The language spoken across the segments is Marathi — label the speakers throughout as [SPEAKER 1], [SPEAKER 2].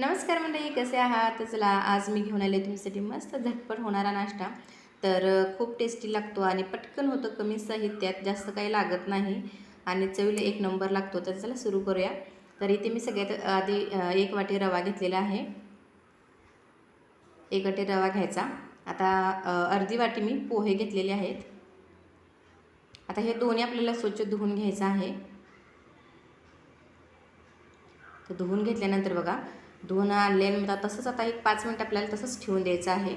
[SPEAKER 1] नमस्कार मंडळी कसे आहात? चला आज मी घेऊन आले तुमच्यासाठी मस्त झटपट होणारा नाश्ता. तर खूप टेस्टी लागतो आणि पटकन होतं कमी साहित्यात जास्त काही लागत नाही आणि चवीला एक नंबर लागतो. तर चला सुरू करूया. तर इथे मी सगळ्यात आधी एक वाटी रवा घेतलेला आहे. एक वाटी रवा घ्यायचा. आता अर्धी वाटी मी पोहे घेतलेले आहेत. आता हे दोन्ही आपल्याला स्वच्छ धुवून घ्यायचं आहे. तर धुवून घेतल्यानंतर बघा धुवून आणल्यानंतर तसंच आता एक पाच मिनिट आपल्याला तसंच ठेवून द्यायचं आहे.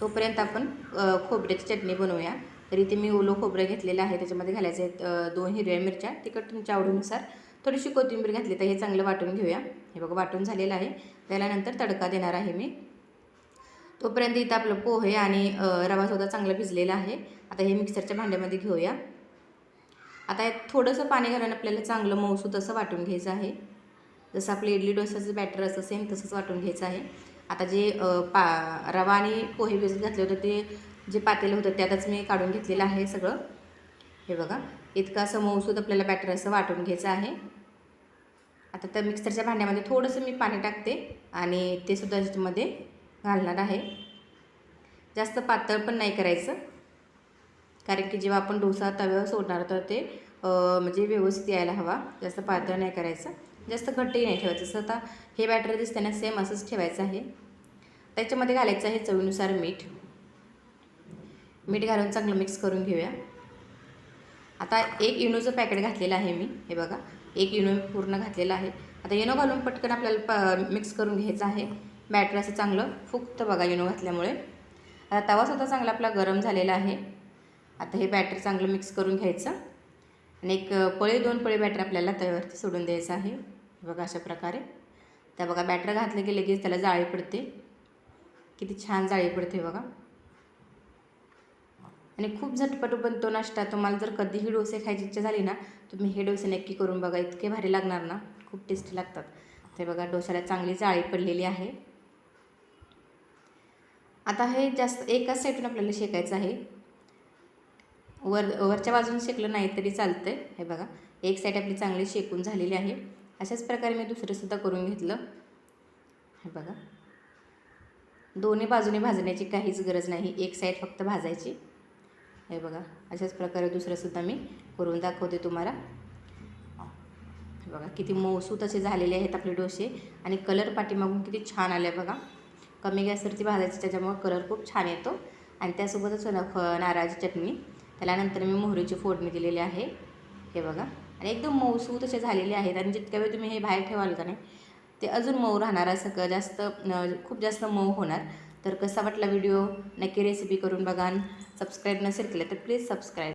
[SPEAKER 1] तोपर्यंत आपण खोबऱ्याची चटणी बनवूया. तर इथे मी ओलं खोबरं घेतलेलं आहे त्याच्यामध्ये घालायचं आहे दोन हिरव्या मिरच्या. तिखट तुमच्या आवडीनुसार थोडीशी कोथिंबीर घातली तर हे चांगलं वाटून घेऊया. हे बघा वाटून झालेलं आहे. त्याच्यानंतर तडका देणार आहे मी. तोपर्यंत इथं आपलं पोहे आणि रवासुद्धा चांगला भिजलेला आहे. आता हे मिक्सरच्या भांड्यामध्ये घेऊया. आता थोडंसं पाणी घालून आपल्याला चांगलं मऊसूत असं वाटून घ्यायचं आहे. जसं आपलं इडली डोसाचं बॅटर असं सेम तसंच वाटून घ्यायचं आहे. आता जे पा रवा आणि पोहे भिजत घातले होते ते जे पातेलं होतं त्यातच मी काढून घेतलेलं आहे सगळं. हे बघा इतकं असं आपल्याला बॅटर असं वाटून घ्यायचं आहे. आता त्या मिक्सरच्या भांड्यामध्ये थोडंसं मी पाणी टाकते आणि ते सुद्धा त्याच्यामध्ये घालणार आहे. जास्त पातळ पण नाही करायचं. कारण की जेव्हा आपण डोसा तव्यावर सोडणार तर ते म्हणजे व्यवस्थित यायला हवा. जास्त पातळ नाही करायचं. जास्त घट्टही नाही ठेवायचं. जसं आता हे बॅटर दिसते ना सेम असंच ठेवायचं आहे. त्याच्यामध्ये घालायचं आहे चवीनुसार मीठ. मीठ घालून चांगलं मिक्स करून घेऊया. आता एक इनोचं पॅकेट घातलेलं आहे मी. हे बघा एक इनो पूर्ण घातलेलं आहे. आता इनो घालून पटकन आपल्याला प मिक्स करून घ्यायचं आहे. बॅटर असं चांगलं फुगतं बघा इनो घातल्यामुळे. आता तवासुद्धा चांगला आपला गरम झालेला आहे. आता हे बॅटर चांगलं मिक्स करून घ्यायचं. आणि एक पळी दोन पळी बॅटर आपल्याला तव्यावरती सोडून द्यायचं आहे. बघा अशा प्रकारे. त्या बघा बॅटर घातलं की लगेच त्याला जाळी पडते. किती छान जाळी पडते बघा. आणि खूप झटपट बनतो नाश्ता तुम्हाला जर कधीही डोसे खायची इच्छा झाली ना तुम्ही हे डोसे नक्की करून बघा इतके भारी लागणार ना. खूप टेस्टी लागतात. ते बघा डोसाला चांगली जाळी पडलेली आहे. आता हे जास्त एकाच साईडून आपल्याला शेकायचं आहे. वर वरच्या बाजूने शेकलं नाही तरी चालतं आहे हे बघा एक साईड आपली चांगली शेकून झालेली आहे. अशाच प्रकारे मी दुसरंसुद्धा करून घेतलं. हे बघा. दोन्ही बाजूने भाजण्याची काहीच गरज नाही. एक साईड फक्त भाजायची. हे बघा. अशाच प्रकारे दुसरंसुद्धा मी करून दाखवते तुम्हाला. हे बघा. किती मऊसूत असे झालेले आहेत आपले डोसे. आणि कलर पाठीमागून किती छान आले बघा. कमी गॅसवरती भाजायची त्याच्यामुळं कलर खूप छान येतो. आणि त्यासोबतच न नारळाची चटणी. त्याच्यानंतर मी मोहरीची फोडणी दिलेली आहे. हे बघा. आणि एकदम मऊसू असे झालेले आहेत आणि जितक्या वेळ तुम्ही हे बाहेर ठेवाल का नाही ते अजून मऊ राहणार असं जास्त खूप जास्त मऊ होणार. तर कसा वाटला व्हिडिओ? नक्की रेसिपी करून बघा सबस्क्राईब नसेल केलं तर प्लीज सबस्क्राईब